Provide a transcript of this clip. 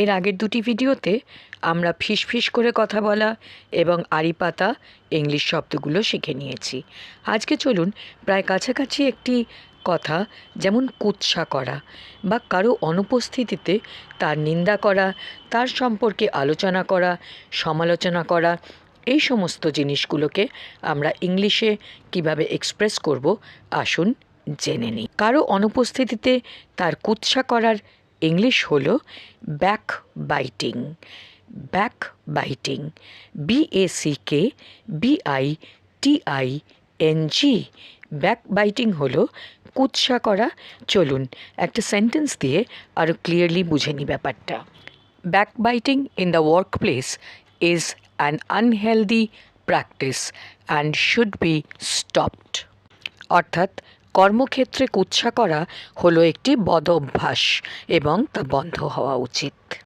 এর আগের দুটি ভিডিওতে আমরা ফিসফিস করে কথা বলা এবং আড়ি পাতা ইংলিশ শব্দগুলো শিখে নিয়েছি। আজকে চলুন প্রায় কাছাকাছি একটি কথা যেমন কুৎসা করা বা কারও অনুপস্থিতিতে তার নিন্দা করা, তার সম্পর্কে আলোচনা করা, সমালোচনা করা, এই সমস্ত জিনিসগুলোকে আমরা ইংলিশে কীভাবে এক্সপ্রেস করব আসুন জেনে নিই। কারও অনুপস্থিতিতে তার কুৎসা করার ইংলিশ হলো back biting back biting B A C K B I T I N G back biting হলো কুৎসা করা, চলুন একটা সেন্টেন্স দিয়ে আরও ক্লিয়ারলি বুঝে নিই ব্যাপারটা। Backbiting in the workplace is an unhealthy practice and should be stopped অর্থাৎ কর্মক্ষেত্রে কুৎসা করা হলো একটি বদ অভ্যাস এবং তা বন্ধ হওয়া উচিত।